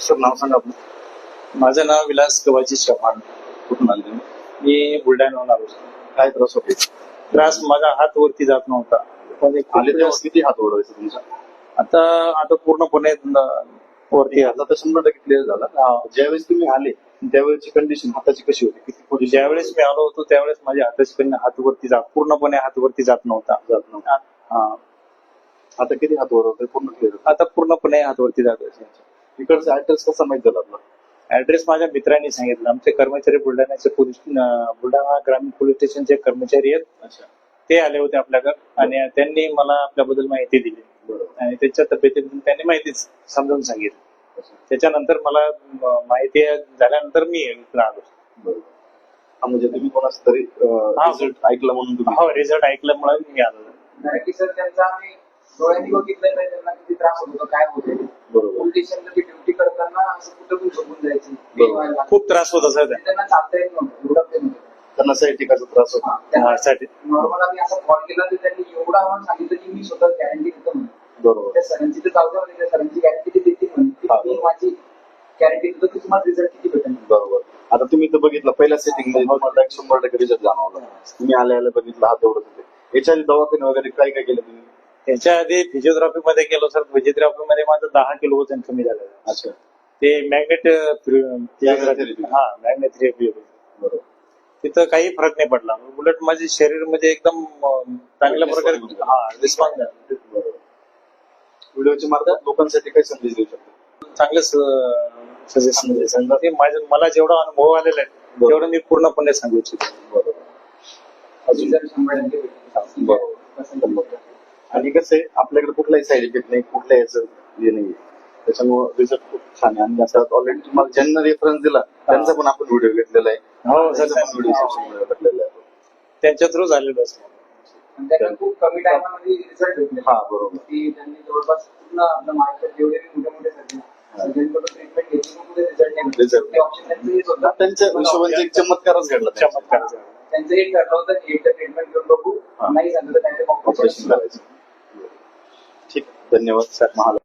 Sir नाव सांगा आपलं. माझं नाव विलास गव्हाची चव्हाण कुठून आले मी बुलढाण्याहून आलो काय त्रास होते त्रास माझा हात वरती जात नव्हता. आले तेव्हा किती हात ओढवायचे तुमचा आता आता पूर्णपणे वरती आला. तर शंभर टक्के क्लिअर झाला. ज्यावेळेस तुम्ही आले त्यावेळेची कंडिशन हाताची कशी होती? किती पोझिशन ज्यावेळेस मी आलो होतो त्यावेळेस माझ्या हाताची पण हात वरती जात पूर्णपणे हात वरती जात नव्हता. जात नव्हता. हा. आता किती हात ओढवते पूर्ण क्लिअर आता पूर्णपणे हात वरती जात इकडचा ऍड्रेस कसा माहीत झाला आपला? ऍड्रेस माझ्या मित्रांनी सांगितलं. आमचे कर्मचारी बुलढाण्याचे पोलीस बुलढाणा ग्रामीण पोलीस स्टेशनचे कर्मचारी आहेत. अच्छा. ते आले होते आपल्याकडे आणि त्यांनी मला आपल्याबद्दल माहिती दिली. बरोबर आणि त्यांच्या तब्येतीबद्दल त्यांनी माहिती समजावून सांगितलं. त्याच्यानंतर मला माहिती झाल्यानंतर मी इकडे आलो. बरोबर हा म्हणजे तुम्ही कोणाच तरी हा. रिझल्ट ऐकला म्हणून हो रिझल्ट ऐकल्यामुळे मी आलो. सर त्यांचा आम्ही डोळ्यांनी बघितलं नाही त्यांना किती त्रास होत काय होते बरोबर. पोलीस स्टेशनला ती ड्युटी करताना असं कुठं पण झोपून जायची बरोबर. खूप त्रास होत असायचा त्यांना चालता येत नव्हतं एवढा पेन होतं. त्यांना सायटिकाचा त्रास होता. नॉर्मल आम्ही असं कॉल केला तर त्यांनी एवढं आम्हाला सांगितलं की मी स्वतः गॅरंटी देतो म्हणून. बरोबर. त्या सरांची तर म्हणजे त्या सरांची गॅरंटी देते म्हणून की हा. मी माझी गॅरंटी देतो की तुम्हाला रिझल्ट किती भेटेल? बरोबर. आता तुम्ही तर बघितलं पहिल्या सेटिंगमध्ये तुम्हाला एक शंभर टक्के रिझल्ट जाणवला. तुम्ही आल्या आल्या बघितलं हात. एवढत होते याच्या दवाखाने वगैरे काय काय केलं तुम्ही? त्याच्या आधी फिजिओथेरपी मध्ये गेलो सर फिजिओथेरपी मध्ये माझं दहा किलो वजन कमी झालं. अच्छा ते मॅग्नेट. हा मॅग्नेट थेरपी बरोबर. तिथं काही फरक नाही पडला. उलट माझे शरीरमध्ये एकदम अं, चांगल्या प्रकारे. हा रिस्पॉन्स झाला. बरोबर. व्हिडिओच्या मार्फत लोकांसाठी काय संदेश देऊ शकतो? चांगलं सजेशन म्हणजे माझ्या मला जेवढा अनुभव आलेला आहे तेवढं मी पूर्णपणे सांगू इच्छितो. बरोबर. भेटेल बरोबर. आणि कसं आहे आपल्याकडे कुठलाही साईड इफेक्ट नाही कुठल्या याचं हे नाही त्याच्यामुळे रिझल्ट खूप छान आहे. आणि आता ऑलरेडी तुम्हाला ज्यांना रेफरन्स दिला त्यांचा पण आपण व्हिडिओ घेतलेला आहे. हो त्यांचा सर पण व्हिडिओ टाकलेला आहे. त्यांच्या थ्रू झालेलं असतं. खूप कमी टायमामध्ये रिझल्ट भेटले हा बरोबर. की त्यांनी जवळपास पूर्ण जेवढे मोठे मोठे त्यांचं त्यांच्या हिशोबाने एक चमत्कारच घडला त्यांचा. चमत्कार. त्यांचं एक ठरलं होतं की एकदा ट्रीटमेंट घेऊन बघू. हा. नाही झालं तर त्यांचे ऑपरेशन करायचं. धन्यवाद सर महाल